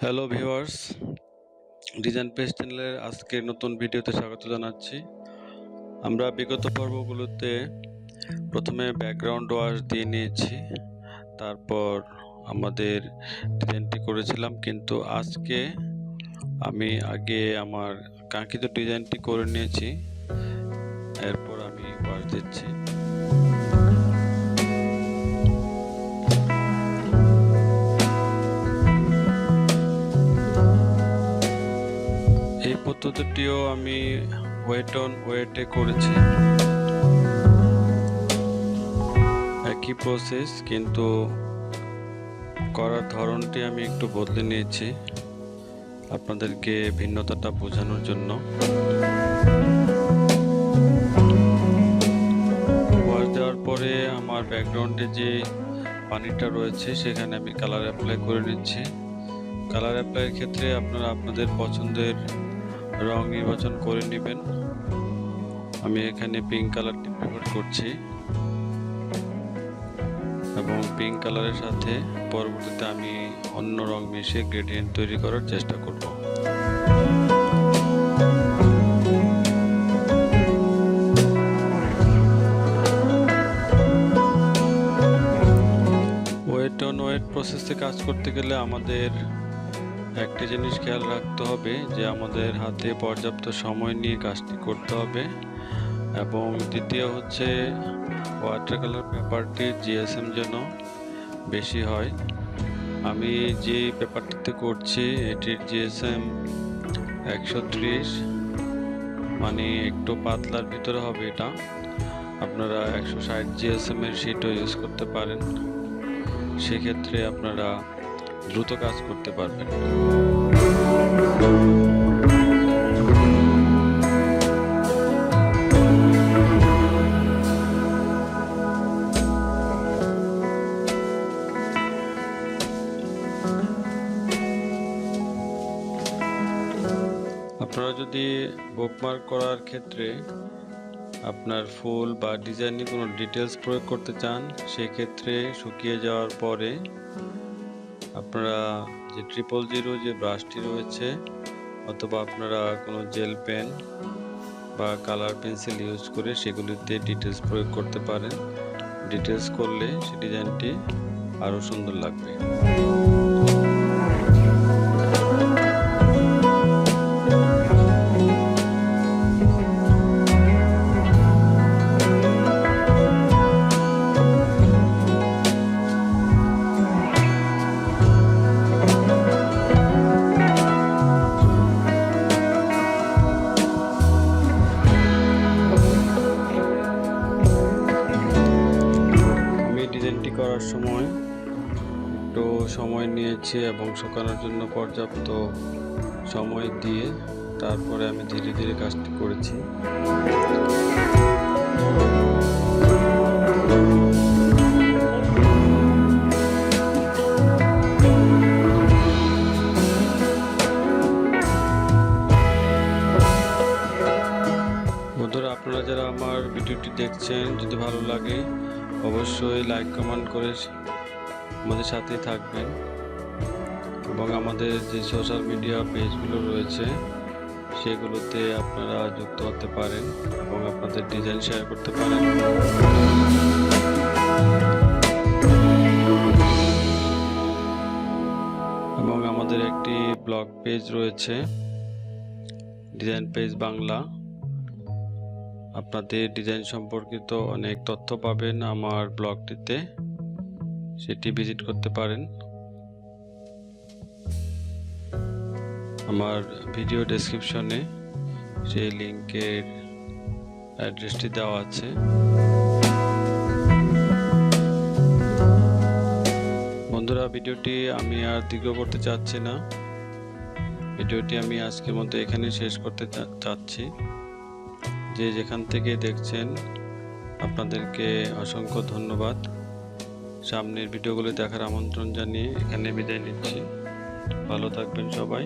Hello viewers design page চ্যানেলের আজকের নতুন ভিডিওতে স্বাগত জানাচ্ছি। আমরা বিগত পর্বগুলোতে প্রথমে ব্যাকগ্রাউন্ড ওয়াশ দিয়ে নিয়েছি। তারপর আমাদের ডিজাইনটি করেছিলাম, কিন্তু আজকে আমি আগে আমার কাঙ্ক্ষিত ডিজাইনটি করে নিয়েছি। এরপর আমি ওয়াশ দিচ্ছি। পদ্ধতিটিও আমি ওয়েট অন ওয়েটে করেছি। একই প্রসেস কিন্তু করার ধরনটি আমি একটু বদলে নিয়েছি আপনাদেরকে ভিন্নতাটা বোঝানোর জন্য। ওয়াশ দেওয়ার পরে আমার ব্যাকগ্রাউন্ডে যে পানিটা রয়েছে, সেখানে আমি কালার অ্যাপ্লাই করে নিচ্ছি। কালার অ্যাপ্লাইয়ের ক্ষেত্রে আপনারা আপনাদের পছন্দের রং নির্বাচন করে নেবেন। আমি এখানে পিঙ্ক কালারটি প্রেফার করছি। এবং পিঙ্ক কালারের সাথে পরবর্তীতে আমি অন্য রং মিশিয়ে গ্রেডিয়েন্ট তৈরি করার চেষ্টা করব। ওয়েট অন ওয়েট প্রসেসে কাজ করতে গেলে আমাদের একটি জিনিস খেয়াল রাখতে হবে যে আমাদের হাতে পর্যাপ্ত সময় নিয়ে কাজটি করতে হবে। এবং দ্বিতীয় হচ্ছে ওয়াটার কালার পেপারটির জিএসএম যেন বেশি হয়। আমি যে পেপারটিতে করছি, এটির জিএসএম একশো ত্রিশ মানে একটু পাতলার ভিতরে হবে এটা। আপনারা একশো ষাট জিএসএম এর শিটও ইউজ করতে পারেন। সেক্ষেত্রে আপনারা দ্রুত কাজ করতে পারবেন। আপনারা যদি বুকমার্ক করার ক্ষেত্রে আপনার ফুল বা ডিজাইনে কোনো ডিটেলস প্রয়োগ করতে চান, সেক্ষেত্রে শুকিয়ে যাওয়ার পরে আপনারা যে ট্রিপল জিরো যে ব্রাশটি রয়েছে, অথবা আপনারা কোনো জেল পেন বা কালার পেন্সিল ইউজ করে সেগুলিতে ডিটেলস প্রয়োগ করতে পারেন। ডিটেলস করলে সে ডিজাইনটি আরও সুন্দর লাগবে। ডিজাইনটি করার সময় একটু সময় নিয়েছি এবং শুকানোর জন্য পর্যাপ্ত সময় দিয়ে তারপরে আমি ধীরে ধীরে কাজটি করেছি। আপনারা যারা আমার ভিডিওটি দেখছেন, যদি ভালো লাগে অবশ্যই লাইক কমেন্ট করে আমাদের সাথে থাকবেন। এবং আমাদের যে সোশ্যাল মিডিয়া পেজগুলো রয়েছে, সেগুলোতে আপনারা যুক্ত হতে পারেন এবং আপনাদের ডিজাইন শেয়ার করতে পারেন। এবং আমাদের একটি ব্লগ পেজ রয়েছে ডিজাইন পেজ বাংলা আপনাদের ডিজাইন সম্পর্কিত অনেক তথ্য পাবেন আমার ব্লগটিতে সেটি ভিজিট করতে পারেন। আমার ভিডিও ডেসক্রিপশনে সেই লিঙ্কের অ্যাড্রেসটি দেওয়া আছে। বন্ধুরা, ভিডিওটি আমি আর দীর্ঘ করতে চাচ্ছি না। ভিডিওটি আমি আজকের মতো এখানে শেষ করতে চাচ্ছি। যে যেখান থেকে দেখছেন, আপনাদেরকে অসংখ্য ধন্যবাদ। সামনের ভিডিওগুলো দেখার আমন্ত্রণ জানিয়ে এখানে বিদায় নিচ্ছি। ভালো থাকবেন সবাই।